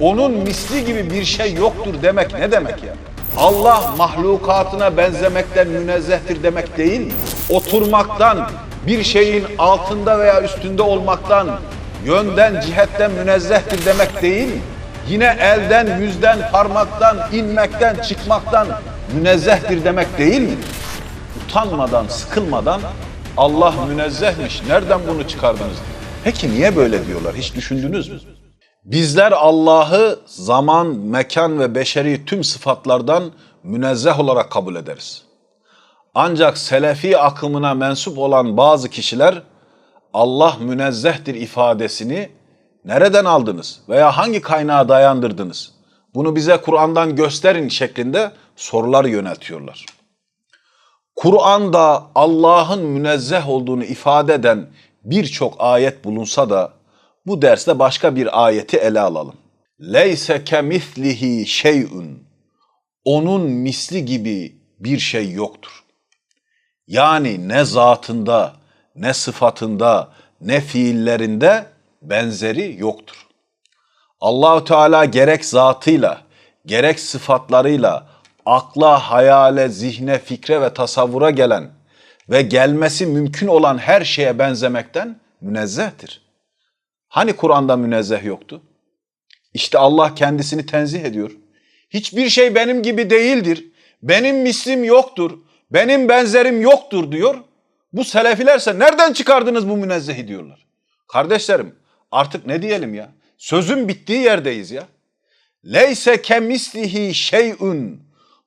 Onun misli gibi bir şey yoktur demek ne demek ya? Allah mahlukatına benzemekten münezzehtir demek değil mi? Oturmaktan, bir şeyin altında veya üstünde olmaktan, yönden, cihetten münezzehtir demek değil mi? Yine elden, yüzden, parmaktan, inmekten, çıkmaktan münezzehtir demek değil mi? Utanmadan, sıkılmadan Allah münezzehmiş. Nereden bunu çıkardınız? Peki niye böyle diyorlar? Hiç düşündünüz mü? Bizler Allah'ı zaman, mekan ve beşeri tüm sıfatlardan münezzeh olarak kabul ederiz. Ancak selefi akımına mensup olan bazı kişiler Allah münezzehtir ifadesini nereden aldınız veya hangi kaynağa dayandırdınız? Bunu bize Kur'an'dan gösterin şeklinde sorular yöneltiyorlar. Kur'an'da Allah'ın münezzeh olduğunu ifade eden birçok ayet bulunsa da bu derste başka bir ayeti ele alalım. Leyse kemislihi şey'un. Onun misli gibi bir şey yoktur. Yani ne zatında, ne sıfatında, ne fiillerinde benzeri yoktur. Allahu Teala gerek zatıyla, gerek sıfatlarıyla akla, hayale, zihne, fikre ve tasavvura gelen ve gelmesi mümkün olan her şeye benzemekten münezzehtir. Hani Kur'an'da münezzeh yoktu? İşte Allah kendisini tenzih ediyor. Hiçbir şey benim gibi değildir. Benim mislim yoktur. Benim benzerim yoktur diyor. Bu selefilerse nereden çıkardınız bu münezzehi diyorlar. Kardeşlerim artık ne diyelim ya? Sözün bittiği yerdeyiz ya. Leyse kemislihi şey'un.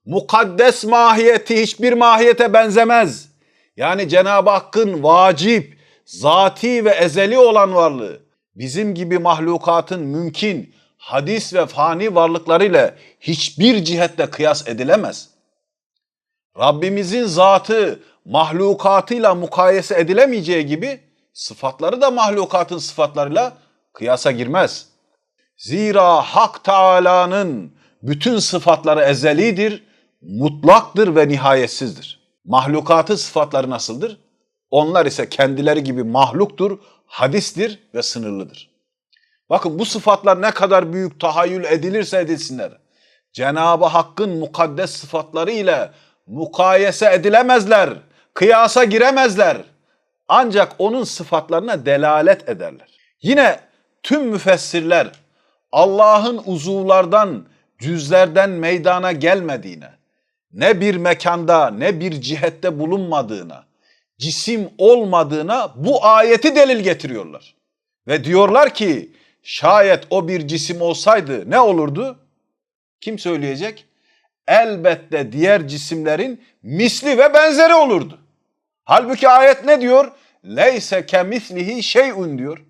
Mukaddes mahiyeti hiçbir mahiyete benzemez. Yani Cenab-ı Hakk'ın vacip, zati ve ezeli olan varlığı bizim gibi mahlukatın mümkün, hadis ve fani varlıklarıyla hiçbir cihette kıyas edilemez. Rabbimizin zatı mahlukatıyla mukayese edilemeyeceği gibi sıfatları da mahlukatın sıfatlarıyla kıyasa girmez. Zira Hak Teala'nın bütün sıfatları ezelidir, mutlaktır ve nihayetsizdir. Mahlukatı sıfatları nasıldır? Onlar ise kendileri gibi mahluktur, hadistir ve sınırlıdır. Bakın bu sıfatlar ne kadar büyük tahayyül edilirse edilsinler. Cenab-ı Hakk'ın mukaddes sıfatları ile mukayese edilemezler, kıyasa giremezler. Ancak onun sıfatlarına delalet ederler. Yine tüm müfessirler Allah'ın uzuvlardan, cüzlerden meydana gelmediğine, ne bir mekanda ne bir cihette bulunmadığına, cisim olmadığına bu ayeti delil getiriyorlar. Ve diyorlar ki şayet o bir cisim olsaydı ne olurdu? Kim söyleyecek? Elbette diğer cisimlerin misli ve benzeri olurdu. Halbuki ayet ne diyor? Leyse kemislihi şeyun diyor.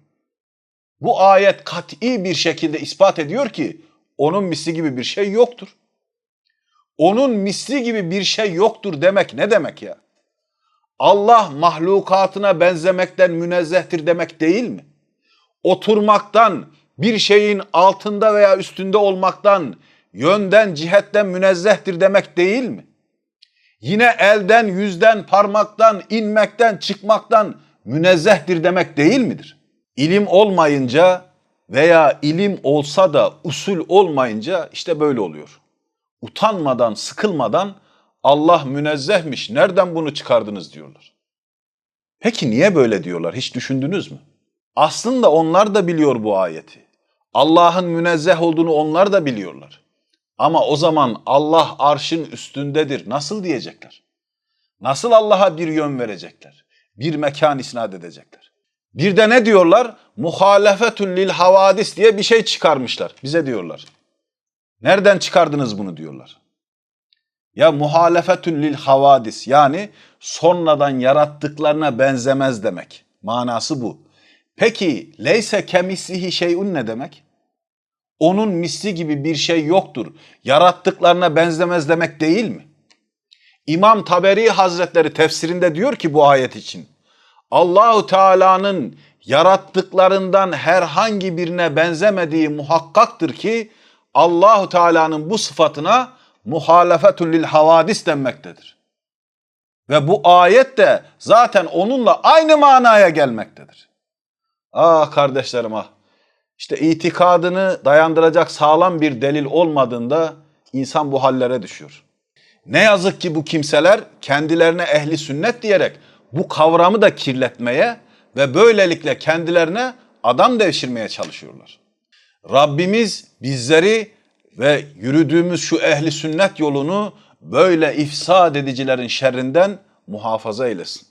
Bu ayet kat'i bir şekilde ispat ediyor ki onun misli gibi bir şey yoktur. Onun misli gibi bir şey yoktur demek ne demek ya? Allah mahlukatına benzemekten münezzehtir demek değil mi? Oturmaktan, bir şeyin altında veya üstünde olmaktan, yönden, cihetten münezzehtir demek değil mi? Yine elden, yüzden, parmaktan, inmekten, çıkmaktan münezzehtir demek değil midir? İlim olmayınca veya ilim olsa da usul olmayınca işte böyle oluyor. Utanmadan, sıkılmadan Allah münezzehmiş. Nereden bunu çıkardınız diyorlar. Peki niye böyle diyorlar? Hiç düşündünüz mü? Aslında onlar da biliyor bu ayeti. Allah'ın münezzeh olduğunu onlar da biliyorlar. Ama o zaman Allah arşın üstündedir. Nasıl diyecekler? Nasıl Allah'a bir yön verecekler? Bir mekan isnat edecekler. Bir de ne diyorlar? Muhalefetun lil havadis diye bir şey çıkarmışlar. Bize diyorlar. Nereden çıkardınız bunu diyorlar. Ya muhalefetün lil havadis yani sonradan yarattıklarına benzemez demek. Manası bu. Peki leyse kemislihi şeyun ne demek? Onun misli gibi bir şey yoktur. Yarattıklarına benzemez demek değil mi? İmam Taberi Hazretleri tefsirinde diyor ki bu ayet için. Allahu Teala'nın yarattıklarından herhangi birine benzemediği muhakkaktır ki Allahu Teala'nın bu sıfatına muhalefetun lil havadis denmektedir. Ve bu ayet de zaten onunla aynı manaya gelmektedir. Ah kardeşlerim ah. İşte itikadını dayandıracak sağlam bir delil olmadığında insan bu hallere düşüyor. Ne yazık ki bu kimseler kendilerine ehli sünnet diyerek bu kavramı da kirletmeye ve böylelikle kendilerine adam devşirmeye çalışıyorlar. Rabbimiz bizleri ve yürüdüğümüz şu ehli sünnet yolunu böyle ifsad edicilerin şerrinden muhafaza eylesin.